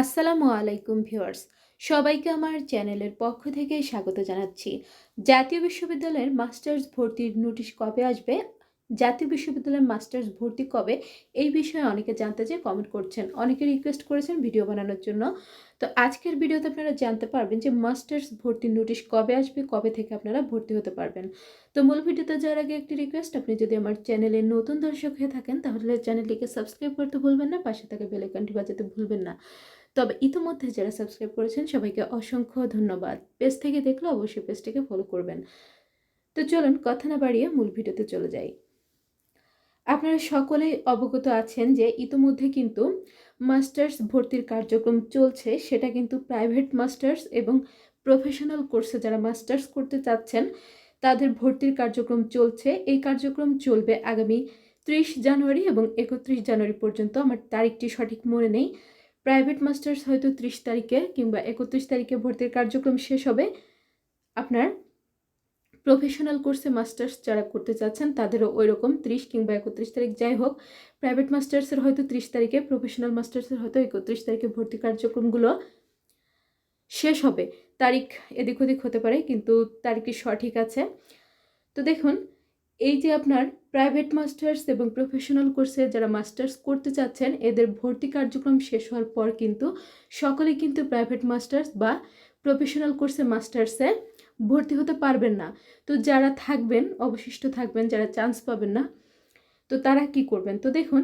আসসালামু আলাইকুম ভিউয়ার্স। সবাইকে আমার চ্যানেলের পক্ষ থেকে স্বাগত জানাচ্ছি। জাতীয় বিশ্ববিদ্যালয়ের মাস্টার্স ভর্তির নোটিশ কবে আসবে? জাতীয় বিশ্ববিদ্যালয়ের মাস্টার্স ভর্তি কবে? এই বিষয়ে অনেকে জানতে চাই কমেন্ট করছেন। অনেকে রিকোয়েস্ট করেছেন ভিডিও বানানোর জন্য। তো আজকের ভিডিওতে আপনারা জানতে পারবেন যে মাস্টার্স ভর্তির নোটিশ কবে আসবে, কবে থেকে আপনারা ভর্তি হতে পারবেন। তো মূল ভিডিওতে যাওয়ার আগে একটি রিকোয়েস্ট, আপনি যদি আমার চ্যানেলে নতুন দর্শক হয়ে থাকেন, তাহলে চ্যানেলটিকে সাবস্ক্রাইব করতে ভুলবেন না, পাশে থাকা বেলাইকনটি বাজাতে ভুলবেন না। তবে ইতিমধ্যে যারা সাবস্ক্রাইব করেছেন, সবাইকে অসংখ্য ধন্যবাদ। পেজ থেকে দেখলে অবশ্যই পেজটিকে ফলো করবেন। তো চলুন কথা না বাড়িয়ে মূল ভিডিওতে চলে যাই। আপনারা সকলেই অবগত আছেন যে ইতিমধ্যে কিন্তু মাস্টার্স ভর্তির কার্যক্রম চলছে। সেটা কিন্তু প্রাইভেট মাস্টার্স এবং প্রফেশনাল কোর্সে যারা মাস্টার্স করতে চাচ্ছেন, তাদের ভর্তির কার্যক্রম চলছে। এই কার্যক্রম চলবে আগামী ত্রিশ জানুয়ারি এবং একত্রিশ জানুয়ারি পর্যন্ত। আমার তারিখটি সঠিক মনে নেই। প্রাইভেট মাস্টার্স হয়তো ত্রিশ তারিখে কিংবা একত্রিশ তারিখে ভর্তির কার্যক্রম শেষ হবে। আপনার প্রফেশনাল কোর্সে মাস্টার্স যারা করতে চাচ্ছেন, তাদেরও ওই রকম ত্রিশ কিংবা একত্রিশ তারিখ যাই হোক প্রাইভেট মাস্টার্সের হয়তো ত্রিশ তারিখে প্রফেশনাল মাস্টার্সের হয়তো একত্রিশ তারিখে ভর্তি কার্যক্রমগুলো শেষ হবে। তারিখ এদিক ওদিক হতে পারে, কিন্তু তারিখটি সঠিক আছে। তো দেখুন এই যে আপনার প্রাইভেট মাস্টার্স এবং প্রফেশনাল কোর্সে যারা মাস্টার্স করতে চাচ্ছেন, এদের ভর্তি কার্যক্রম শেষ হওয়ার পর কিন্তু সকলে কিন্তু প্রাইভেট মাস্টার্স বা প্রফেশনাল কোর্সে মাস্টার্সে ভর্তি হতে পারবেন না। তো যারা থাকবেন, অবশিষ্ট থাকবেন, যারা চান্স পাবেন না, তো তারা কি করবেন? তো দেখুন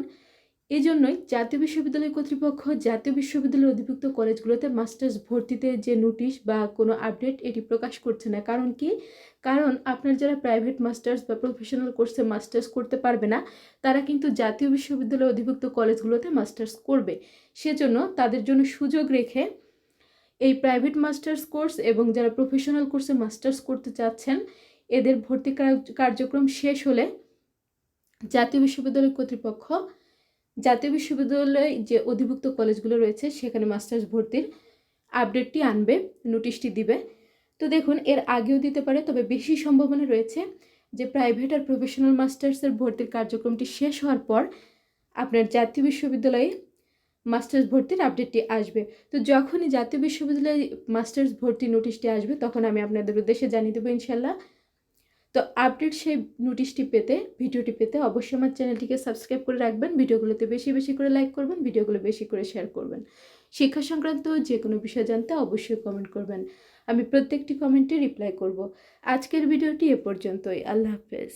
এই জন্যই জাতীয় বিশ্ববিদ্যালয় কর্তৃপক্ষ জাতীয় বিশ্ববিদ্যালয়ের অধিভুক্ত কলেজগুলোতে মাস্টার্স ভর্তিতে যে নোটিশ বা কোনো আপডেট এটি প্রকাশ করছে না। কারণ কি? কারণ আপনার যারা প্রাইভেট মাস্টার্স বা প্রফেশনাল কোর্সে মাস্টার্স করতে পারবে না, তারা কিন্তু জাতীয় বিশ্ববিদ্যালয় অধিভুক্ত কলেজগুলোতে মাস্টার্স করবে। সেজন্য তাদের জন্য সুযোগ রেখে এই প্রাইভেট মাস্টার্স কোর্স এবং যারা প্রফেশনাল কোর্সে মাস্টার্স করতে চাচ্ছেন, এদের ভর্তি কার্যক্রম শেষ হলে জাতীয় বিশ্ববিদ্যালয় কর্তৃপক্ষ জাতীয় বিশ্ববিদ্যালয়ে যে অধিভুক্ত কলেজগুলো রয়েছে, সেখানে মাস্টার্স ভর্তির আপডেটটি আনবে, নোটিশটি দিবে। তো দেখুন, এর আগেও দিতে পারে, তবে বেশি সম্ভাবনা রয়েছে যে প্রাইভেট আর প্রফেশনাল মাস্টার্সের ভর্তির কার্যক্রমটি শেষ হওয়ার পর আপনার জাতীয় বিশ্ববিদ্যালয়ে মাস্টার্স ভর্তির আপডেটটি আসবে। তো যখনই জাতীয় বিশ্ববিদ্যালয়ে মাস্টার্স ভর্তি নোটিশটি আসবে, তখন আমি আপনাদের উদ্দেশ্যে জানিয়ে দেবো ইনশাল্লাহ। তো আপডেট সেই নোটিশটি পেতে ভিডিওটি পেতে অবশ্যই আমার চ্যানেলটিকে সাবস্ক্রাইব করে রাখবেন ভিডিওগুলোতে বেশি বেশি করে লাইক করবেন ভিডিওগুলো বেশি করে শেয়ার করবেন। শিক্ষা সংক্রান্ত যে কোনো বিষয় জানতে অবশ্যই কমেন্ট করবেন। আমি প্রত্যেকটি কমেন্টে রিপ্লাই করব। আজকের ভিডিওটি এ পর্যন্তই। আল্লাহ হাফেজ।